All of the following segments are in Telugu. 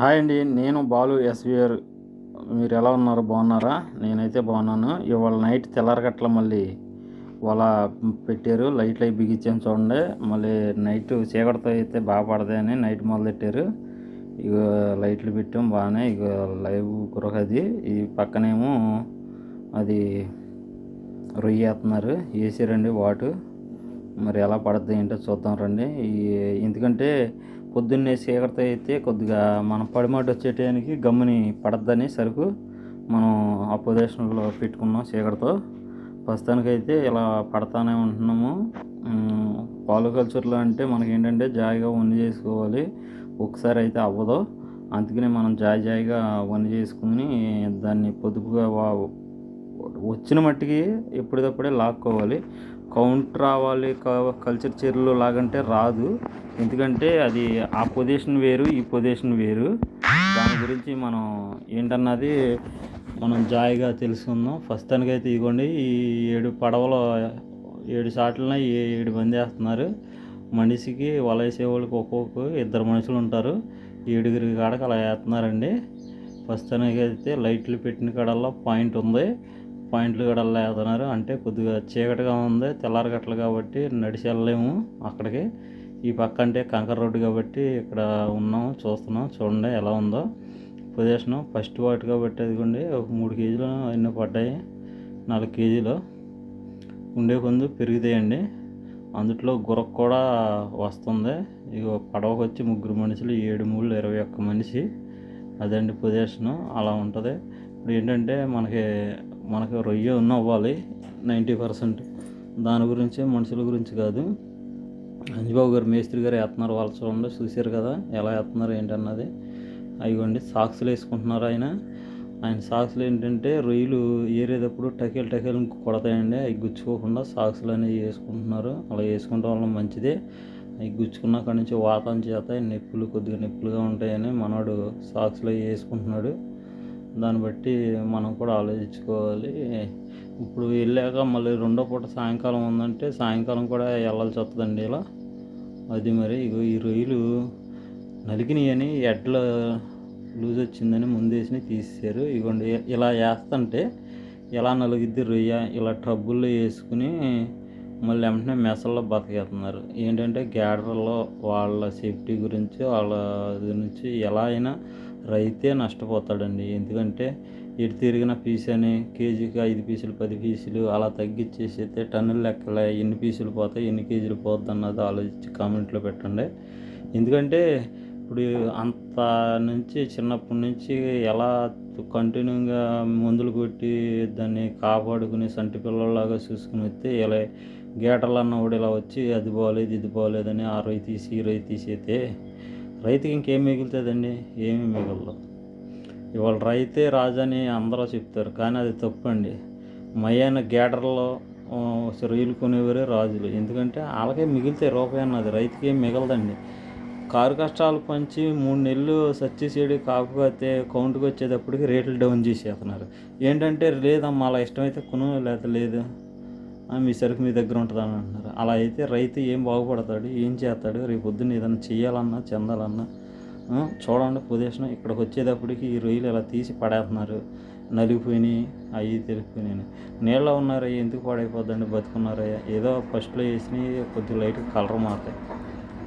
హాయ్ అండి నేను బాలు ఎస్విఆర్. మీరు ఎలా ఉన్నారు? బాగున్నారా? నేనైతే బాగున్నాను. ఇవాళ నైట్ తెల్లారగట్ల మళ్ళీ వాళ్ళ పెట్టారు. లైట్లు అవి బిగించాను చూడండి. మళ్ళీ నైట్ చీకటితో అయితే బాగా అని నైట్ మొదలెట్టారు. ఇక లైట్లు పెట్టాం బాగానే. ఇక లైవ్ గృహ అది. ఈ పక్కనేమో అది రొయ్య వేస్తున్నారు. వేసారండి వాటు. మరి ఎలా పడుతుంది ఏంటో చూద్దాం రండి. ఈ ఎందుకంటే పొద్దున్నే చీకటితో అయితే కొద్దిగా మనం పడిమాట వచ్చేటానికి గమ్ముని పడద్దని సరుకు మనం ఆ పొజిషన్లో పెట్టుకున్నాం చీకటితో. ప్రస్తుతానికైతే ఇలా పడతానే ఉంటున్నాము. పాలు కల్చర్లో అంటే మనకి ఏంటంటే జాయిగా వన్ చేసుకోవాలి. ఒకసారి అయితే అవ్వదు. అందుకనే మనం జాయి జాయిగా వన్ చేసుకుని దాన్ని పొదుపుగా వా- వచ్చిన మట్టికి ఎప్పటికప్పుడే లాక్కోవాలి. కౌంట్రా రావాలి క- కల్చర్ చీరలు లాగంటే రాదు. ఎందుకంటే అది ఆ పొజిషన్ వేరు ఈ పొజిషన్ వేరు. దాని గురించి మనం ఏంటన్నది మనం జాయిగా తెలుసుకుందాం. ఫస్ట్ అయితే ఇదిగోండి ఈ ఏడు పడవలో ఏడు షాట్లన ఏడు మంది వేస్తున్నారు. మనిషికి వల వేసేవాళ్ళకి ఒక్కొక్క ఇద్దరు మనుషులు ఉంటారు. ఏడుగురి కాడకి అలా వేస్తున్నారండి. ప్రస్తుతానికి అయితే లైట్లు పెట్టిన కాడల్లో పాయింట్ ఉంది. పాయింట్లు కూడా వేస్తున్నారు అంటే కొద్దిగా చీకటిగా ఉంది. తెల్లారగట్లు కాబట్టి నడిచి వెళ్ళలేము అక్కడికి. ఈ పక్క అంటే కంకర రోడ్డు కాబట్టి ఇక్కడ ఉన్నాం చూస్తున్నాం. చూడండి ఎలా ఉందో. ప్రదేశం ఫస్ట్ వాటి కాబట్టి అదిగోండి. ఒక మూడు కేజీలు ఎన్నో పడ్డాయి. నాలుగు కేజీలు. ఉండే కొందు పెరుగుతాయండి. అందుట్లో గురకు కూడా వస్తుంది. ఇక పడవకు వచ్చి ముగ్గురు మనుషులు ఏడు మూడు ఇరవై ఒక్క మనిషి. అదండి ప్రదేశం అలా ఉంటుంది. ఇప్పుడు ఏంటంటే మనకి మనకి రొయ్య ఉన్న అవ్వాలి నైంటీ పర్సెంట్ దాని గురించి మనుషుల గురించి కాదు. అంజబాబు గారు మేస్త్రి గారు వేస్తున్నారు వాళ్ళు చూడండి చూశారు కదా ఎలా వేస్తున్నారు ఏంటన్నది. అయ్యండి సాక్స్లు వేసుకుంటున్నారు ఆయన. ఆయన సాక్స్లు ఏంటంటే రొయ్యలు ఏరేటప్పుడు టకేలు టకేలు కొడతాయండి. అవి గుచ్చుకోకుండా సాక్స్లు అనేవి వేసుకుంటున్నారు. అలా వేసుకోవడం వల్ల మంచిదే. అవి గుచ్చుకున్న కాడి నుంచి వాతం చేత నొప్పులు కొద్దిగా నొప్పులుగా ఉంటాయని మనవాడు సాక్స్లు అవి వేసుకుంటున్నాడు. దాన్ని బట్టి మనం కూడా ఆలోచించుకోవాలి. ఇప్పుడు వెళ్ళాక మళ్ళీ రెండో పూట సాయంకాలం ఉందంటే సాయంకాలం కూడా వెళ్ళాల్సి వస్తుందండి ఇలా. అది మరి ఇగో ఈ రొయ్యలు నలిగినాయని ఎడ్ల లూజ్ వచ్చిందని ముందేసి తీసేశారు. ఇగోండి ఇలా వేస్తుంటే ఎలా నలుగుద్ది రొయ్య? ఇలా ట్రబ్బుల్లో వేసుకుని మళ్ళీ వెంటనే మెసల్లో బతికేస్తున్నారు. ఏంటంటే గ్యాడర్లో వాళ్ళ సేఫ్టీ గురించి వాళ్ళ గురించి ఎలా అయినా రైతే నష్టపోతాడండి. ఎందుకంటే ఇటు తిరిగిన పీస్ అని కేజీకి ఐదు పీసులు పది పీసులు అలా తగ్గించేసి టన్నుల లెక్కలే. ఎన్ని పీసులు పోతాయి ఎన్ని కేజీలు పోతుంది అన్నది ఆలోచించి కామెంట్లో పెట్టండి. ఎందుకంటే ఇప్పుడు అంత నుంచి చిన్నప్పటి నుంచి ఎలా కంటిన్యూగా మందులు కొట్టి దాన్ని కాపాడుకుని సంటి పిల్లల్లాగా చూసుకుని వస్తే ఇలా గేటలు అన్నవాడు ఇలా వచ్చి అది బాగోలేదు ఇది బాగోలేదని ఆ రొయ్యి తీసి ఈ రొయ్యి అయితే రైతుకి ఇంకేం మిగులుతుందండి? ఏమీ మిగలదు. ఇవాళ రైతే రాజని అందరూ చెప్తారు కానీ అది తప్పండి. మయాన గేటర్లో రొయ్యలు కొనేవారే రాజులు. ఎందుకంటే వాళ్ళకే మిగిలితే రూపాయి అన్నది రైతుకి ఏం మిగలదండి. కారు కష్టాలు పంచి మూడు నెలలు సచ్చేసేడు కాకపోతే కౌంట్కి వచ్చేటప్పటికి రేట్లు డౌన్ చేసేస్తున్నారు. ఏంటంటే లేదమ్మా అలా ఇష్టమైతే కొను లేదా లేదు. మీ సరుకు మీ దగ్గర ఉంటుందని అంటున్నారు. అలా అయితే రైతు ఏం బాగుపడతాడు ఏం చేస్తాడు? రేపు పొద్దున్న ఏదైనా చేయాలన్నా చెందాలన్నా చూడండి పొజిషన్. ఇక్కడికి వచ్చేటప్పటికి ఈ రొయ్యలు ఇలా తీసి పడేస్తున్నారు. నలిగిపోయినాయి అవి తెలిగిపోయినాయి. నీళ్ళ ఉన్నారయ్యా ఎందుకు పడైపోద్దండి? బతుకున్నారయ్యా ఏదో ఫస్ట్లో వేసినవి కొద్దిగా లైట్గా కలర్ మారుతాయి.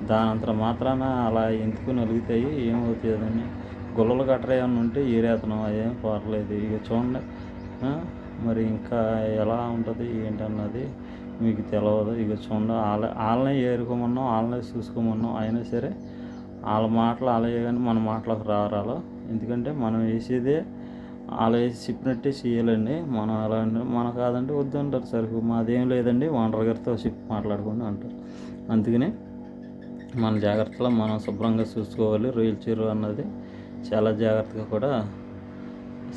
దాని మాత్రాన అలా ఎందుకు నలుగుతాయి? ఏమవుతుందని గుల్లలు గట్రా ఏమన్నా ఉంటే ఏరేతనం అదేం పర్లేదు. ఇక చూడండి. మరి ఇంకా ఎలా ఉంటుంది ఏంటన్నది మీకు తెలియదు ఇక చూడండి వాళ్ళ వాళ్ళనే ఏరుకోమన్నాం వాళ్ళనే చూసుకోమన్నాం. అయినా సరే వాళ్ళ మాటలు అలాగే కానీ మన మాటలకు రారాలో ఎందుకంటే మనం వేసేదే వాళ్ళు వేసి చెప్పినట్టే చేయాలండి. మనం అలా అంటే మన కాదంటే వద్దు అంటారు సరుకు మాదేం లేదండి ఓనర్ గారితో చెప్పి మాట్లాడుకోండి అంటారు. అందుకని మన జాగ్రత్తలో మనం శుభ్రంగా చూసుకోవాలి. రొయ్యల చెరువు అన్నది చాలా జాగ్రత్తగా కూడా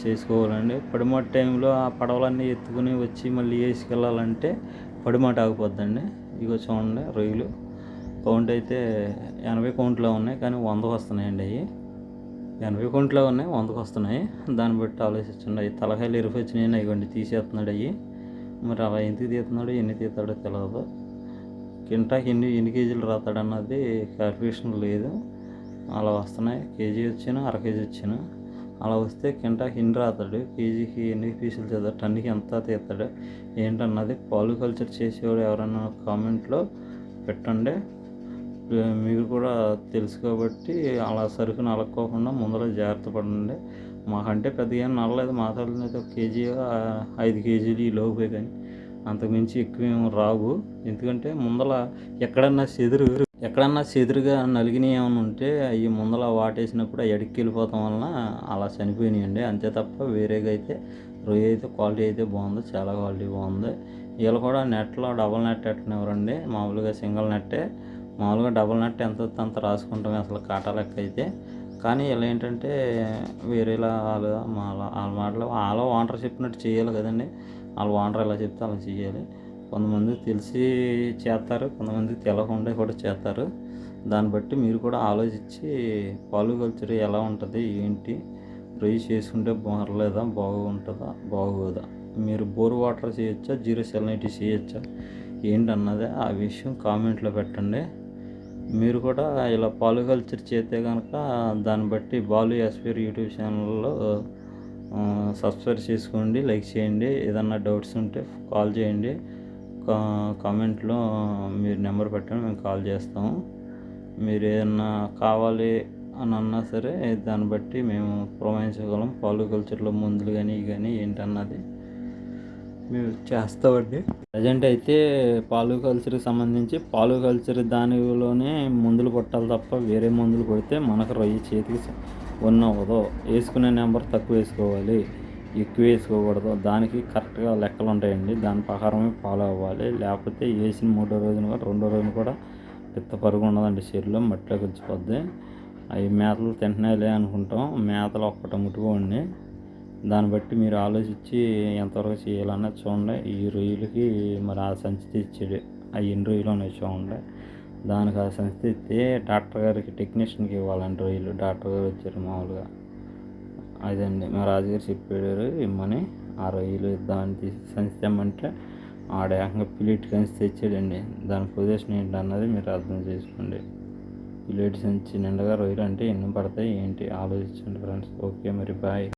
చేసుకోవాలండి. పడిమట టైంలో ఆ పడవలన్నీ ఎత్తుకుని వచ్చి మళ్ళీ వేసుకెళ్ళాలంటే పడిమట ఆగిపోద్దండి. ఇగో చూడండి రొయ్యలు. కౌంట్ అయితే ఎనభై కౌంట్లో ఉన్నాయి కానీ వందకు వస్తున్నాయండి అవి ఎనభై కౌంట్లో ఉన్నాయి వందకు వస్తున్నాయి. దాన్ని బట్టి ఆలోచించండి. అవి తలకాయలు ఇరవై వచ్చినాయి ఇవ్వండి తీసేస్తున్నాడు అవి మరి అలా ఎందుకు తీస్తున్నాడు ఎన్ని తీస్తాడో తెలియదు కింటాకి ఎన్ని ఎన్ని కేజీలు రాతాడన్నది క్యాల్కులేషన్ లేదు. అలా వస్తున్నాయి. కేజీ వచ్చాను అర కేజీ వచ్చాను. అలా వస్తే కింటాకి హిన్ రాతాడు కేజీకి ఎన్ని పీసులు తీస్తాడు టన్నుకి ఎంత తీస్తాడు ఏంటన్నది పాలికల్చర్ చేసేవాడు ఎవరైనా కామెంట్లో పెట్టండి. మీరు కూడా తెలుసు కాబట్టి అలా సరుకుని అలక్కోకుండా ముందర జాగ్రత్త పడండి. మాకంటే పెద్దగా నల్లలేదు మా ఒక కేజీ ఐదు కేజీలు ఈ లోపే కానీ అంతకుమించి ఎక్కువ రావు. ఎందుకంటే ముందల ఎక్కడన్నా చెదురు ఎక్కడన్నా చెదురుగా నలిగినవి ఏమైనా ఉంటే అవి ముందల వాటేసినప్పుడు అవి ఎడికి వెళ్ళిపోతాం వలన అలా చనిపోయినాయండి. అంతే తప్ప వేరేగా అయితే రొయ్య అయితే క్వాలిటీ అయితే బాగుంది చాలా క్వాలిటీ బాగుంది. వీళ్ళు కూడా నెట్లో డబల్ నెట్ ఎట్టనివ్వరండి మామూలుగా సింగిల్ నెట్టే. మామూలుగా డబల్ నెట్ ఎంత అంత రాసుకుంటాం అసలు కాటా లెక్క అయితే. కానీ ఇలా ఏంటంటే వేరేలా వాళ్ళు వాళ్ళ వాళ్ళ మాటలు వాళ్ళ ఓనర్ చెప్పినట్టు చేయాలి కదండి. వాళ్ళ ఓనర్ ఎలా చెప్తే అలా చేయాలి. కొంతమంది తెలిసి చేస్తారు కొంతమంది తెలకుండా కూడా చేస్తారు దాన్ని బట్టి మీరు కూడా ఆలోచించి పాలు కల్చర్ ఎలా ఉంటుంది ఏంటి రొయ్యి చేసుకుంటే బాగలేదా బాగుంటుందా బాగోదా? మీరు బోర్ వాటర్ చేయొచ్చా జీరో సెలనిటీ చేయొచ్చా? ఏంటన్నదే ఆ విషయం కామెంట్లో పెట్టండి. మీరు కూడా ఇలా పాలు కల్చర్ చేస్తే కనుక దాన్ని బట్టి బాలు ఎస్పీర్ యూట్యూబ్ ఛానల్లో సబ్స్క్రైబ్ చేసుకోండి లైక్ చేయండి. ఏదన్నా డౌట్స్ ఉంటే కాల్ చేయండి. కామెంట్లో మీరు నెంబర్ పెట్టండి మేము కాల్ చేస్తాము మీరు ఏదన్నా కావాలి అని అన్నా సరే దాన్ని బట్టి మేము ప్రొవైడ్ పాలు కల్చర్లో మందులు కానీ ఇవి కానీ ఏంటన్నది మేము చేస్తామండి. ప్రజెంట్ అయితే పాలు కల్చర్కి సంబంధించి పాలు కల్చర్ దానిలోనే మందులు కొట్టాలి తప్ప వేరే మందులు కొడితే మనకు రొయ్య చేతికి ఉన్న అవ్వదు వేసుకునే నెంబర్ తక్కువ వేసుకోవాలి. ఎక్కువ వేసుకోకూడదు. దానికి కరెక్ట్గా లెక్కలు ఉంటాయండి. దాని ప్రకారమే ఫాలో అవ్వాలి. లేకపోతే వేసిన మూడో రోజున కూడా రెండో రోజున కూడా పిత్త పరుగు ఉండదండి. చెరువులో మట్టిలో కలిసిపోద్ది అవి మేతలు తింటున్నాయిలే అనుకుంటాం. మేతలు ఒక్కట ముట్టుకోండి. దాన్ని బట్టి మీరు ఆలోచించి ఎంతవరకు చేయాలన్నది చూడండి. ఈ రొయ్యలకి మరి ఆ సంచి తెచ్చాడు ఆ ఎన్ని రొయ్యలు ఉన్నాయి చూడండి. దానికి ఆ సంచి తెస్తే డాక్టర్ గారికి టెక్నీషియన్కి ఇవ్వాలండి రొయ్యలు. డాక్టర్ గారు వచ్చారు మామూలుగా. అదండి. మా రాజుగారు చెప్పాడు ఇమ్మని ఆ రొయ్యలు దాన్ని తీసి సంచి తెమ్మంటే ఆడ ఏకంగా ప్లేట్ కంచి తెచ్చాడండి. దాని పొజిషన్ ఏంటి అన్నది మీరు అర్థం చేసుకోండి. ప్లేట్ సంచి నిండగా రొయ్యలు అంటే ఎన్ని పడతాయి ఏంటి? ఆలోచించండి ఫ్రెండ్స్. ఓకే మరి బాయ్.